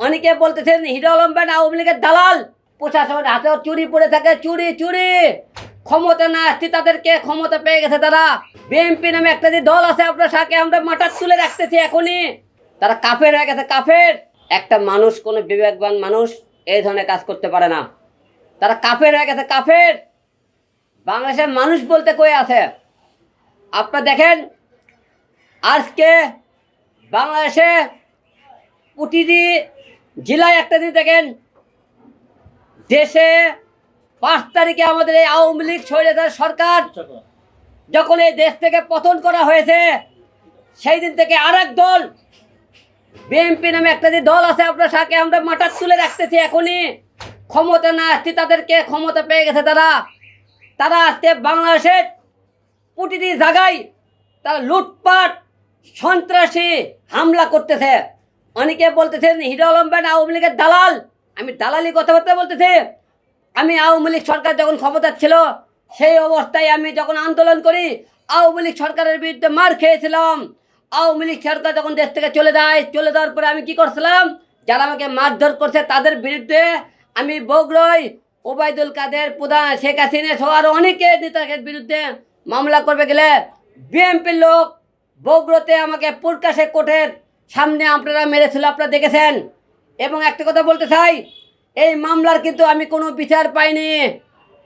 অনেকে বলতেছেন হিরো আলম আওয়ামী লীগের দালাল। প্রশাসনের হাতেও চুরি পড়ে থাকে, চুরি চুরি। ক্ষমতা না আসছে তাদেরকে ক্ষমতা পেয়ে গেছে তারা। বিএনপি নামে একটা যে দল আছে আপনার সাথে, আমরা মাথার তুলে রাখতেছি এখনই। তারা কাফের হয়ে গেছে, কাফের। একটা মানুষ, কোনো বিবেকবান মানুষ এই ধরনের কাজ করতে পারে না। তারা কাফের হয়ে গেছে, কাফের। বাংলাদেশের মানুষ বলতে কই আছে? আপনারা দেখেন, আজকে বাংলাদেশে প্রতিটি জেলায় একটা দিন দেখেন, দেশে পাঁচ তারিখে আমাদের এই আওয়ামী লীগ স্বৈরাচার সরকার। যখন এই দেশ থেকে পতন করা হয়েছে, সেই দিন থেকে আর দল, বিএনপি নামে একটা যে দল আছে আপনার সাথে, আমরা মাথার তুলে রাখতেছি এখনই। ক্ষমতা না আসছে তাদেরকে ক্ষমতা পেয়ে গেছে তারা। তারা আসতে বাংলাদেশের প্রতিটি জায়গায় তারা লুটপাট, সন্ত্রাসী হামলা করতেছে। অনেকে বলতেছেন, হিরো আলম আওয়ামী লীগের দালাল। আমি দালালি কথাবার্তা বলতেছি। আমি আওয়ামী লীগ সরকার যখন ক্ষমতা ছিল, সেই অবস্থায় আমি যখন আন্দোলন করি, আওয়ামী লীগ সরকারের বিরুদ্ধে মার খেয়েছিলাম। আওয়ামী লীগ সরকার যখন দেশ থেকে চলে যায়, চলে যাওয়ার পরে আমি কি করছিলাম? যারা আমাকে মারধর করছে, তাদের বিরুদ্ধে আমি বগরই ওবায়দুল কাদের, প্রধান শেখ হাসিনা সহ আরও অনেকে নেতাদের বিরুদ্ধে মামলা করবে গেলে বিএনপির লোক বগুড়োতে আমাকে পুরকাশে কোর্টের সামনে আপনারা মেরেছিল, আপনারা দেখেছেন? এবং একটা কথা বলতে চাই, এই মামলার কিন্তু আমি কোনো বিচার পাইনি।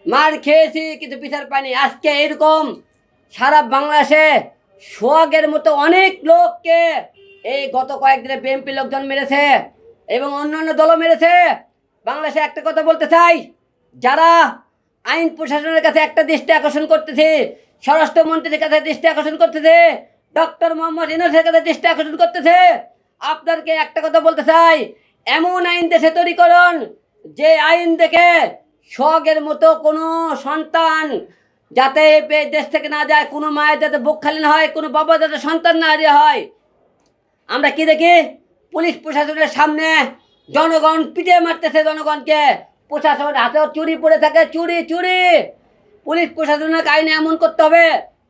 মার খেয়েছি, কিন্তু বিচার পাইনি। আজকে এরকম সারা বাংলাদেশে সোহাগের মতো অনেক লোককে এই গত কয়েকদিনে বিএনপি লোকজন মেরেছে এবং অন্যান্য দলও মেরেছে। বাংলাদেশে একটা কথা বলতে চাই, যারা আইন প্রশাসনের কাছে একটা দৃষ্টি আকর্ষণ করতেছে, স্বরাষ্ট্রমন্ত্রীর কাছে দৃষ্টি আকর্ষণ করতেছে ডক্টর মোহাম্মদ ইউনুসের কাছে দৃষ্টি আকর্ষণ করতেছে। আপনাদেরকে একটা কথা বলতে চাই, এমন আইন দেশে তৈরি করুন, যে আইন দেখে সোহাগের মতো কোনো সন্তান যাতে দেশ থেকে না যায়, কোনো মায়ের যাতে বুক খালি না হয়, কোনো বাবা যাতে সন্তান না হারিয়ে হয়। আমরা কি দেখি? পুলিশ প্রশাসনের সামনে জনগণ পিটিয়ে মারতেছে জনগণকে। প্রশাসনের হাতেও চুরি পড়ে থাকে, চুরি চুরি। পুলিশ প্রশাসনের আইনে এমন করতে হবে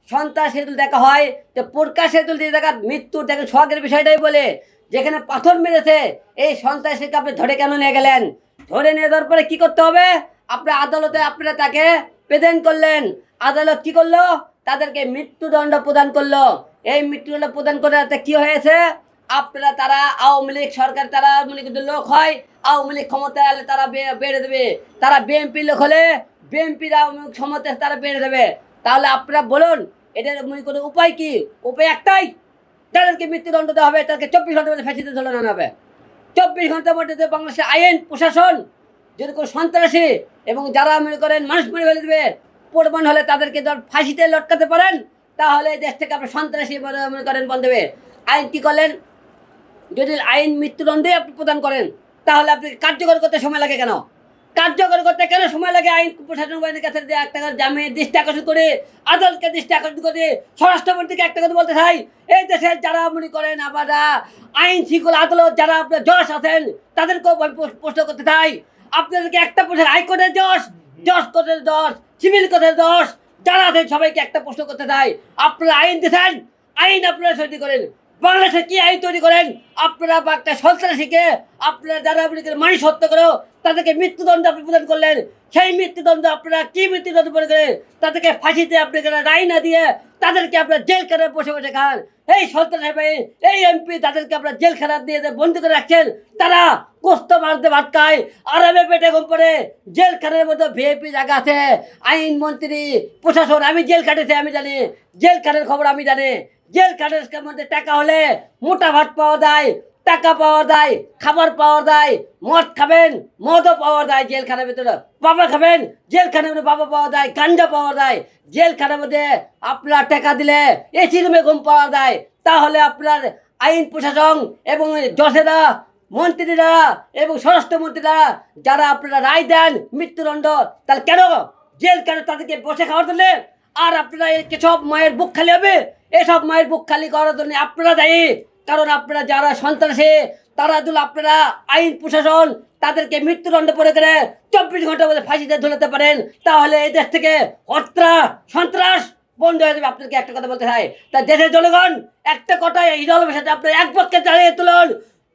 সন্ত্রাস সেতুল দেখা হয় যে প্রকাশ সেতুল দিয়ে দেখা মৃত্যুর দেখেন শখের বিষয়টাই বলে। যেখানে পাথর মেরেছে, এই সন্ত্রাসীকে আপনি ধরে কেন নিয়ে গেলেন? ধরে নিয়ে যাওয়ার পরে কী করতে হবে? আপনার আদালতে আপনারা তাকে প্রেজেন্ট করলেন। আদালত কি করল? তাদেরকে মৃত্যুদণ্ড প্রদান করল। এই মৃত্যুদণ্ড প্রদান করে তাতে কি হয়েছে? আপনারা তারা আওয়ামী লীগ সরকার, তারা আওয়ামী লীগের লোক হয়, আওয়ামী লীগ ক্ষমতায় এলে তারা বেড়ে দেবে। তারা বিএনপি লোক হলে বিএনপির আওয়ামী লীগ ক্ষমতায় তারা বেড়ে দেবে। তাহলে আপনারা বলুন, এটার মনে কোনো উপায় কি? উপায় একটাই তাদেরকে মৃত্যুদণ্ড দেওয়া হবে, তাদেরকে চব্বিশ ঘণ্টার মধ্যে ফেঁসিতে ধরে আনা হবে। চব্বিশ ঘণ্টার মধ্যে বাংলাদেশের আইন, প্রশাসন, যদি কোনো সন্ত্রাসী এবং যারা মনে করেন মানুষ মেরে ফেলে দেবে, প্রমাণ হলে তাদেরকে ধর ফাঁসিতে লটকাতে পারেন, তাহলে দেশ থেকে আপনার সন্ত্রাসী মনে করেন বন্ধ হবে আইন কী করলেন? যদি আইন মৃত্যুদণ্ডে আপনি প্রদান করেন, তাহলে আপনি কার্যকর করতে সময় লাগে কেন? কার্যকর করতে কেন সময় লাগে? আইন প্রশাসন বাহিনীর কাছে যে একটা করে জামিন দৃষ্টি আকর্ষণ করে, আদালতকে দৃষ্টি আকর্ষণ করে, স্বরাষ্ট্রমন্ত্রীকে একটা কথা বলতে চাই। এই দেশের যারা মনে করেন আবার আইন শৃঙ্খলা আদালত যারা আপনার জজ আছেন, তাদেরকেও আমি প্রশ্ন করতে চাই। আপনাদেরকে একটা প্রশ্ন হাইকোর্টের জজ জজ কোর্টের জজ, সিভিল কোর্টের জজ, যারা আছেন সবাইকে একটা প্রশ্ন করতে চাই। আপনারা আইন দিয়েছেন আইন আপনারা তৈরি করেন। বাংলাদেশে কি আইন তৈরি করেন? আপনারা একটা সন্ত্রাসীকে আপনারা যারা আপনি মানুষ হত্যা করেও তাদেরকে মৃত্যুদণ্ড আপনি প্রদান করলেন। সেই মৃত্যুদণ্ড আপনারা কি মৃত্যুদণ্ড প্রদান করেন? তাদেরকে ফাঁসিতে আপনি রায় না দিয়ে তাদেরকে আপনার জেল খানে বসে বসে খান। এই সন্ত্রাসী বাহিনী, এই এমপি তাদেরকে আপনার জেল খানা দিয়ে বন্দি করে রাখছেন তারা কোস্ত মারতে ভাটকায়। আরামে পেটে ঘুম পড়ে জেল খানের মধ্যে ভিআইপি জায়গা আছে। আইন মন্ত্রী প্রশাসন আমি জেল খাটেছি আমি জানি। জেল খানের খবর আমি জানি। জেল খাটের মধ্যে টাকা হলে মোটা ভাত পাওয়া যায়, টাকা পাওয়া যায়, খাবার পাওয়া যায়, মদ খাবেন, মদও পাওয়া যায় জেলখানার ভিতরে। বাবা খাবেন, জেলখানার মধ্যে বাবা পাওয়া যায়, গাঞ্জা পাওয়া যায়। জেলখানার মধ্যে আপনার টাকা দিলে এসি রুমে ঘুম পাওয়া যায়। তাহলে আপনার আইন প্রশাসন এবং জজেরা, মন্ত্রীরা এবং স্বরাষ্ট্রমন্ত্রীরা যারা আপনারা রায় দেন মৃত্যুদণ্ড, তাহলে কেন? জেল কেন তাদেরকে বসে খাওয়ার দিলে আর আপনারা সব মায়ের বুক খালি হবে? এসব মায়ের বুক খালি করার জন্য আপনারা দায়ী। কারণ আপনারা যারা সন্ত্রাসী, তারা দুল আপনারা আইন প্রশাসন তাদেরকে মৃত্যুদণ্ড পড়ে করে চব্বিশ ঘণ্টার মধ্যে ফাঁসিতে ঝুলাতে পারেন। তাহলে এই দেশ থেকে হত্যা সন্ত্রাস বন্ধ হয়ে যাবে। আপনাকে একটা কথা বলতে চাই। তা দেশের জনগণ, একটা কথায় এই দলের সাথে আপনার এক পক্ষে চালিয়ে তুলুন।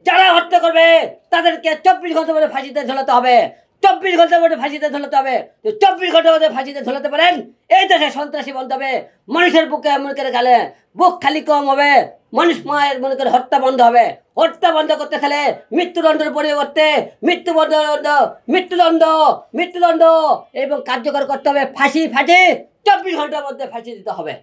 যারা হত্যা করবে, তাদেরকে চব্বিশ ঘণ্টার মধ্যে ফাঁসিতে ঝোলাতে হবে। চব্বিশ ঘণ্টার মধ্যে ফাঁসিতে ঝোলাতে হবে। চব্বিশ ঘণ্টার মধ্যে ফাঁসিতে ঝোলাতে পারেন। এই দেশে সন্ত্রাসী বন্ধ হবে। মানুষের বুকে মনে করে গেলে, বুক খালি কম হবে। মানুষ মায়ের মনে করে হত্যা বন্ধ হবে। হত্যা বন্ধ করতে গেলে মৃত্যুদণ্ডের পরিবর্তে মৃত্যুদণ্ড মৃত্যুদণ্ড মৃত্যুদণ্ড। এবং কার্যকর করতে হবে ফাঁসি ফাঁসি। চব্বিশ ঘণ্টার মধ্যে ফাঁসি দিতে হবে।